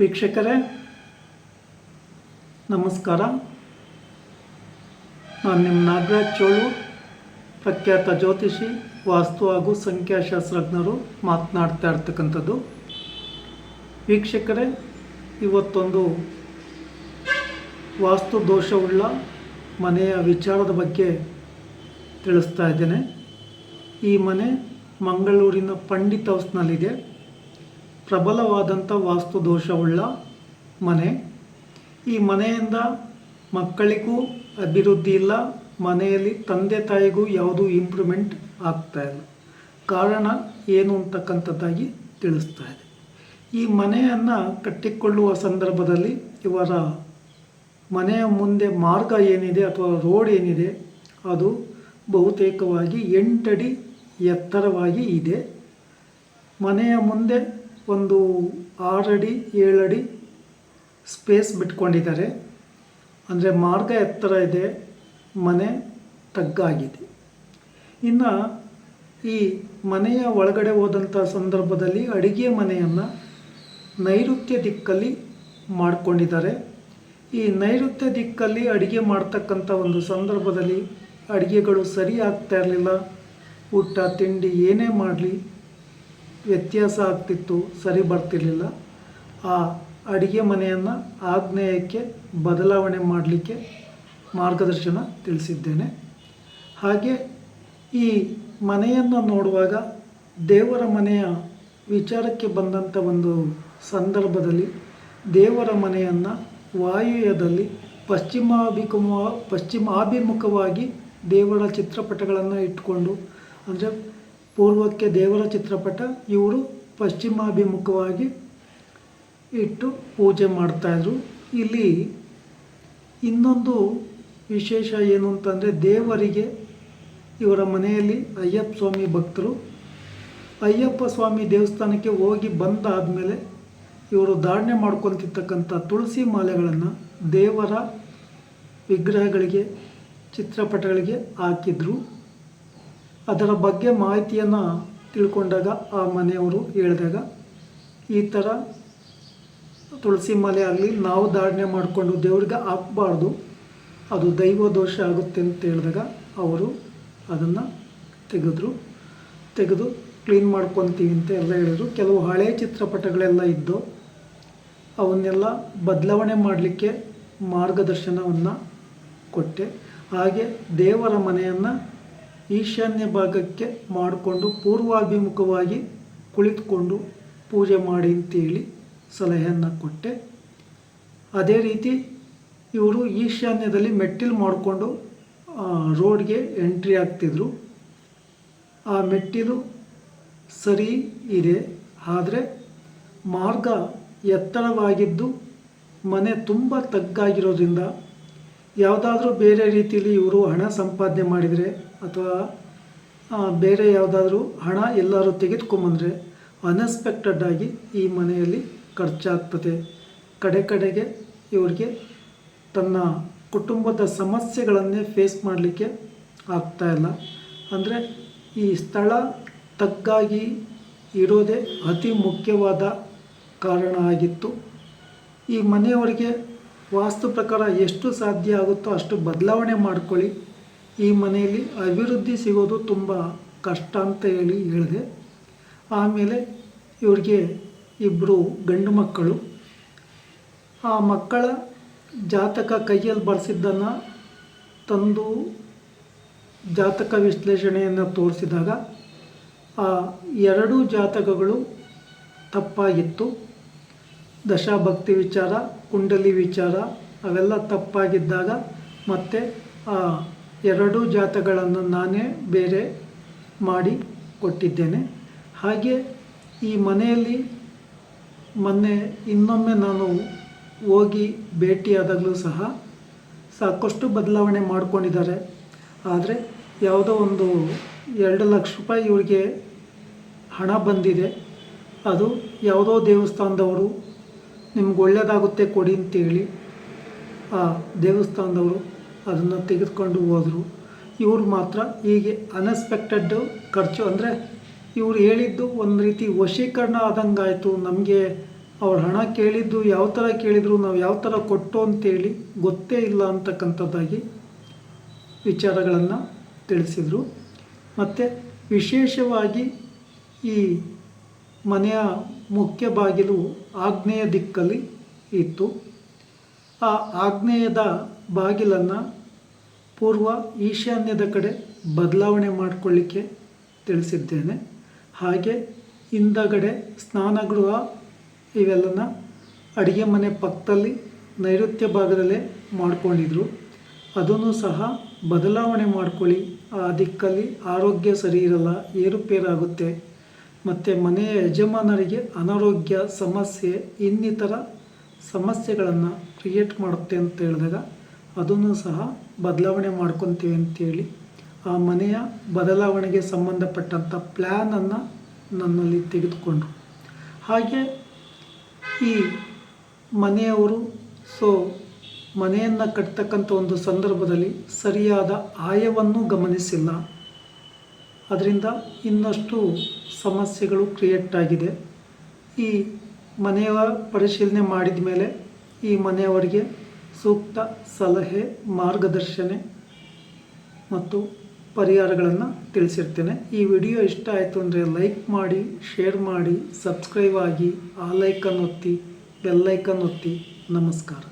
ವೀಕ್ಷಕರೇ, ನಮಸ್ಕಾರ. ನಾನು ನಿಮ್ಮ ನಾಗರಾಜ್ ಚೋಳು, ಪ್ರಖ್ಯಾತ ಜ್ಯೋತಿಷಿ, ವಾಸ್ತು ಹಾಗೂ ಸಂಖ್ಯಾಶಾಸ್ತ್ರಜ್ಞರು ಮಾತನಾಡ್ತಾ ಇರ್ತಕ್ಕಂಥದ್ದು. ವೀಕ್ಷಕರೇ, ಇವತ್ತೊಂದು ವಾಸ್ತು ದೋಷವುಳ್ಳ ಮನೆಯ ವಿಚಾರದ ಬಗ್ಗೆ ತಿಳಿಸ್ತಾ ಇದ್ದೇನೆ. ಈ ಮನೆ ಮಂಗಳೂರಿನ ಪಂಡಿತ್ ಹೌಸ್ನಲ್ಲಿದೆ. ಪ್ರಬಲವಾದಂಥ ವಾಸ್ತು ದೋಷವುಳ್ಳ ಮನೆ. ಈ ಮನೆಯಿಂದ ಮಕ್ಕಳಿಗೂ ಅಭಿವೃದ್ಧಿ ಇಲ್ಲ. ಮನೆಯಲ್ಲಿ ತಂದೆ ತಾಯಿಗೂ ಯಾವುದೂ ಇಂಪ್ರೂವ್ಮೆಂಟ್ ಆಗ್ತಾ ಇಲ್ಲ. ಕಾರಣ ಏನು ಅಂತಕ್ಕಂಥದ್ದಾಗಿ ತಿಳಿಸ್ತಾ ಇದೆ. ಈ ಮನೆಯನ್ನು ಕಟ್ಟಿಕೊಳ್ಳುವ ಸಂದರ್ಭದಲ್ಲಿ ಇವರ ಮನೆಯ ಮುಂದೆ ಮಾರ್ಗ ಏನಿದೆ ಅಥವಾ ರೋಡ್ ಏನಿದೆ, ಅದು ಬಹುತೇಕವಾಗಿ ಎಂಟಡಿ ಎತ್ತರವಾಗಿ ಇದೆ. ಮನೆಯ ಮುಂದೆ ಒಂದು ಆರಡಿ, ಏಳಡಿ ಸ್ಪೇಸ್ ಬಿಟ್ಕೊಂಡಿದ್ದಾರೆ. ಅಂದರೆ ಮಾರ್ಗ ಎತ್ತರ ಇದೆ, ಮನೆ ತಗ್ಗಾಗಿದೆ. ಇನ್ನು ಈ ಮನೆಯ ಒಳಗಡೆ ಹೋದಂಥ ಸಂದರ್ಭದಲ್ಲಿ ಅಡಿಗೆ ಮನೆಯನ್ನು ನೈಋತ್ಯ ದಿಕ್ಕಲ್ಲಿ ಮಾಡಿಕೊಂಡಿದ್ದಾರೆ. ಈ ನೈಋತ್ಯ ದಿಕ್ಕಲ್ಲಿ ಅಡುಗೆ ಮಾಡ್ತಕ್ಕಂಥ ಒಂದು ಸಂದರ್ಭದಲ್ಲಿ ಅಡುಗೆಗಳು ಸರಿ ಆಗ್ತಾ ಇರಲಿಲ್ಲ. ಊಟ, ತಿಂಡಿ ಏನೇ ಮಾಡಲಿ ವ್ಯತ್ಯಾಸ ಆಗ್ತಿತ್ತು, ಸರಿ ಬರ್ತಿರಲಿಲ್ಲ. ಆ ಅಡಿಗೆ ಮನೆಯನ್ನು ಆಗ್ನೇಯಕ್ಕೆ ಬದಲಾವಣೆ ಮಾಡಲಿಕ್ಕೆ ಮಾರ್ಗದರ್ಶನ ತಿಳಿಸಿದ್ದೇನೆ. ಹಾಗೆ ಈ ಮನೆಯನ್ನು ನೋಡುವಾಗ ದೇವರ ಮನೆಯ ವಿಚಾರಕ್ಕೆ ಬಂದಂಥ ಒಂದು ಸಂದರ್ಭದಲ್ಲಿ ದೇವರ ಮನೆಯನ್ನು ವಾಯುವ್ಯದಲ್ಲಿ ಪಶ್ಚಿಮಾಭಿಮುಖ ಪಶ್ಚಿಮಾಭಿಮುಖವಾಗಿ ದೇವರ ಚಿತ್ರಪಟಗಳನ್ನು ಇಟ್ಕೊಂಡು, ಅಂದರೆ ಪೂರ್ವಕ್ಕೆ ದೇವರ ಚಿತ್ರಪಟ ಇವರು ಪಶ್ಚಿಮಾಭಿಮುಖವಾಗಿ ಇಟ್ಟು ಪೂಜೆ ಮಾಡ್ತಾಯಿದ್ರು ಇಲ್ಲಿ ಇನ್ನೊಂದು ವಿಶೇಷ ಏನು ಅಂತಂದರೆ ದೇವರಿಗೆ ಇವರ ಮನೆಯಲ್ಲಿ ಅಯ್ಯಪ್ಪ ಸ್ವಾಮಿ ಭಕ್ತರು. ಅಯ್ಯಪ್ಪ ಸ್ವಾಮಿ ದೇವಸ್ಥಾನಕ್ಕೆ ಹೋಗಿ ಬಂದಾದಮೇಲೆ ಇವರು ಧಾರಣೆ ಮಾಡ್ಕೊತಿರ್ತಕ್ಕಂಥ ತುಳಸಿ ಮಾಲೆಗಳನ್ನು ದೇವರ ವಿಗ್ರಹಗಳಿಗೆ, ಚಿತ್ರಪಟಗಳಿಗೆ ಹಾಕಿದ್ರು. ಅದರ ಬಗ್ಗೆ ಮಾಹಿತಿಯನ್ನು ತಿಳ್ಕೊಂಡಾಗ ಆ ಮನೆಯವರು ಹೇಳಿದಾಗ, ಈ ಥರ ತುಳಸಿ ಮಾಲೆ ಆಗಲಿ, ನಾವು ಧಾರಣೆ ಮಾಡಿಕೊಂಡು ದೇವ್ರಿಗೆ ಹಾಕ್ಬಾರ್ದು, ಅದು ದೈವ ದೋಷ ಆಗುತ್ತೆ ಅಂತ ಹೇಳಿದಾಗ ಅವರು ಅದನ್ನು ತೆಗೆದ್ರು. ತೆಗೆದು ಕ್ಲೀನ್ ಮಾಡ್ಕೊತೀವಿ ಅಂತ ಎಲ್ಲ ಹೇಳಿದರು. ಕೆಲವು ಹಳೆ ಚಿತ್ರಪಟಗಳೆಲ್ಲ ಇದ್ದು, ಅವನ್ನೆಲ್ಲ ಬದಲಾವಣೆ ಮಾಡಲಿಕ್ಕೆ ಮಾರ್ಗದರ್ಶನವನ್ನು ಕೊಟ್ಟೆ. ಹಾಗೆ ದೇವರ ಮನೆಯನ್ನು ಈಶಾನ್ಯ ಭಾಗಕ್ಕೆ ಮಾಡಿಕೊಂಡು ಪೂರ್ವಾಭಿಮುಖವಾಗಿ ಕುಳಿತುಕೊಂಡು ಪೂಜೆ ಮಾಡಿ ಅಂತೇಳಿ ಸಲಹೆಯನ್ನು ಕೊಟ್ಟೆ. ಅದೇ ರೀತಿ ಇವರು ಈಶಾನ್ಯದಲ್ಲಿ ಮೆಟ್ಟಿಲು ಮಾಡಿಕೊಂಡು ರೋಡ್ಗೆ ಎಂಟ್ರಿ ಆಗ್ತಿದ್ರು. ಆ ಮೆಟ್ಟಿಲು ಸರಿ ಇದೆ, ಆದರೆ ಮಾರ್ಗ ಎತ್ತರವಾಗಿದ್ದು ಮನೆ ತುಂಬ ತಗ್ಗಾಗಿರೋದ್ರಿಂದ ಯಾವುದಾದ್ರೂ ಬೇರೆ ರೀತಿಯಲ್ಲಿ ಇವರು ಹಣ ಸಂಪಾದನೆ ಮಾಡಿದರೆ ಅಥವಾ ಬೇರೆ ಯಾವುದಾದ್ರೂ ಹಣ ಎಲ್ಲರೂ ತೆಗೆದುಕೊಂಬಂದರೆ ಅನ್ಎಕ್ಸ್ಪೆಕ್ಟೆಡ್ ಆಗಿ ಈ ಮನೆಯಲ್ಲಿ ಖರ್ಚಾಗ್ತದೆ. ಕಡೆ ಕಡೆಗೆ ಇವ್ರಿಗೆ ತನ್ನ ಕುಟುಂಬದ ಸಮಸ್ಯೆಗಳನ್ನೇ ಫೇಸ್ ಮಾಡಲಿಕ್ಕೆ ಆಗ್ತಾಯಿಲ್ಲ ಅಂದರೆ ಈ ಸ್ಥಳ ತಗ್ಗಾಗಿ ಇರೋದೇ ಅತಿ ಮುಖ್ಯವಾದ ಕಾರಣ ಆಗಿತ್ತು. ಈ ಮನೆಯವರಿಗೆ ವಾಸ್ತು ಪ್ರಕಾರ ಎಷ್ಟು ಸಾಧ್ಯ ಆಗುತ್ತೋ ಅಷ್ಟು ಬದಲಾವಣೆ ಮಾಡ್ಕೊಳ್ಳಿ. ಈ ಮನೆಯಲ್ಲಿ ಅಭಿವೃದ್ಧಿ ಸಿಗೋದು ತುಂಬ ಕಷ್ಟ ಅಂತ ಹೇಳಿ ಹೇಳಿದೆ. ಆಮೇಲೆ ಇವ್ರಿಗೆ ಇಬ್ಬರು ಗಂಡು ಮಕ್ಕಳು. ಆ ಮಕ್ಕಳ ಜಾತಕ ಕೈಯಲ್ಲಿ ಬಳಸಿದ್ದನ್ನು ತಂದು ಜಾತಕ ವಿಶ್ಲೇಷಣೆಯನ್ನು ತೋರಿಸಿದಾಗ ಆ ಎರಡೂ ಜಾತಕಗಳು ತಪ್ಪಾಗಿತ್ತು. ದಶಾಭಕ್ತಿ ವಿಚಾರ ಕುಂಡಲಿ ವಿಚಾರ ಅವೆಲ್ಲ ತಪ್ಪಾಗಿದ್ದಾಗ ಮತ್ತೆ ಆ ಎರಡೂ ಜಾತಗಳನ್ನು ನಾನೇ ಬೇರೆ ಮಾಡಿ ಕೊಟ್ಟಿದ್ದೇನೆ. ಹಾಗೆ ಈ ಮನೆಯಲ್ಲಿ ಮೊನ್ನೆ ಇನ್ನೊಮ್ಮೆ ನಾನು ಹೋಗಿ ಭೇಟಿಯಾದಾಗಲೂ ಸಹ ಸಾಕಷ್ಟು ಬದಲಾವಣೆ ಮಾಡ್ಕೊಂಡಿದ್ದಾರೆ. ಆದರೆ ಯಾವುದೋ ಒಂದು ಎರಡು ಲಕ್ಷ ರೂಪಾಯಿ ಇವರಿಗೆ ಹಣ ಬಂದಿದೆ. ಅದು ಯಾವುದೋ ದೇವಸ್ಥಾನದವರು ನಿಮ್ಗೆ ಒಳ್ಳೆಯದಾಗುತ್ತೆ ಕೊಡಿ ಅಂತೇಳಿ, ಆ ದೇವಸ್ಥಾನದವರು ಅದನ್ನು ತೆಗೆದುಕೊಂಡು ಹೋದರು. ಇವ್ರು ಮಾತ್ರ ಹೀಗೆ ಅನ್ಎಕ್ಸ್ಪೆಕ್ಟೆಡ್ ಖರ್ಚು, ಅಂದರೆ ಇವ್ರು ಹೇಳಿದ್ದು ಒಂದು ರೀತಿ ವಶೀಕರಣ ಆದಂಗಾಯಿತು. ನಮಗೆ ಅವ್ರು ಹಣ ಕೇಳಿದ್ದು ಯಾವ ಥರ ಕೇಳಿದ್ರು, ನಾವು ಯಾವ ಥರ ಕೊಟ್ಟು ಅಂತೇಳಿ ಗೊತ್ತೇ ಇಲ್ಲ ಅಂತಕ್ಕಂಥದ್ದಾಗಿ ವಿಚಾರಗಳನ್ನು ತಿಳಿಸಿದರು. ಮತ್ತು ವಿಶೇಷವಾಗಿ ಈ ಮನೆಯ ಮುಖ್ಯ ಬಾಗಿಲು ಆಗ್ನೇಯ ದಿಕ್ಕಲ್ಲಿ ಇತ್ತು. ಆ ಆಗ್ನೇಯದ ಬಾಗಿಲನ್ನು ಪೂರ್ವ ಈಶಾನ್ಯದ ಕಡೆ ಬದಲಾವಣೆ ಮಾಡಿಕೊಳ್ಳಿಕ್ಕೆ ತಿಳಿಸಿದ್ದೇನೆ. ಹಾಗೆ ಹಿಂದಗಡೆ ಸ್ನಾನಗೃಹ ಇವೆಲ್ಲನ ಅಡುಗೆ ಮನೆ ಪಕ್ಕದಲ್ಲಿ ನೈಋತ್ಯ ಭಾಗದಲ್ಲೇ ಮಾಡಿಕೊಂಡಿದ್ರು. ಅದನ್ನು ಸಹ ಬದಲಾವಣೆ ಮಾಡ್ಕೊಳ್ಳಿ. ಆ ದಿಕ್ಕಲ್ಲಿ ಆರೋಗ್ಯ ಸರಿ ಇರಲ್ಲ, ಏರುಪೇರಾಗುತ್ತೆ. ಮತ್ತು ಮನೆಯ ಯಜಮಾನರಿಗೆ ಅನಾರೋಗ್ಯ ಸಮಸ್ಯೆ ಇನ್ನಿತರ ಸಮಸ್ಯೆಗಳನ್ನು ಕ್ರಿಯೇಟ್ ಮಾಡುತ್ತೆ ಅಂತ ಹೇಳಿದಾಗ ಅದನ್ನು ಸಹ ಬದಲಾವಣೆ ಮಾಡ್ಕೊತೀವಿ ಅಂತೇಳಿ ಆ ಮನೆಯ ಬದಲಾವಣೆಗೆ ಸಂಬಂಧಪಟ್ಟಂಥ ಪ್ಲ್ಯಾನನ್ನು ನನ್ನಲ್ಲಿ ತೆಗೆದುಕೊಂಡ್ರು. ಹಾಗೆ ಈ ಮನೆಯವರು ಸೊ ಮನೆಯನ್ನು ಕಟ್ತಕ್ಕಂಥ ಒಂದು ಸಂದರ್ಭದಲ್ಲಿ ಸರಿಯಾದ ಆಯವನ್ನು ಗಮನಿಸಿಲ್ಲ. ಅದರಿಂದ ಇನ್ನಷ್ಟು ಸಮಸ್ಯೆಗಳು ಕ್ರಿಯೇಟ್ ಆಗಿದೆ. ಈ ಮನೆಯ ಪರಿಶೀಲನೆ ಮಾಡಿದ ಮೇಲೆ ಈ ಮನೆಯವರಿಗೆ ಸೂಕ್ತ ಸಲಹೆ, ಮಾರ್ಗದರ್ಶನೆ ಮತ್ತು ಪರಿಹಾರಗಳನ್ನು ತಿಳಿಸಿರ್ತೇನೆ. ಈ ವಿಡಿಯೋ ಇಷ್ಟ ಆಯಿತು ಅಂದರೆ ಲೈಕ್ ಮಾಡಿ ಶೇರ್ ಮಾಡಿ ಸಬ್ಸ್ಕ್ರೈಬ್ ಆಗಿ, ಆ ಲೈಕನ್ ಒತ್ತಿ ಬೆಲ್ಲೈಕನ್ ಒತ್ತಿ. ನಮಸ್ಕಾರ.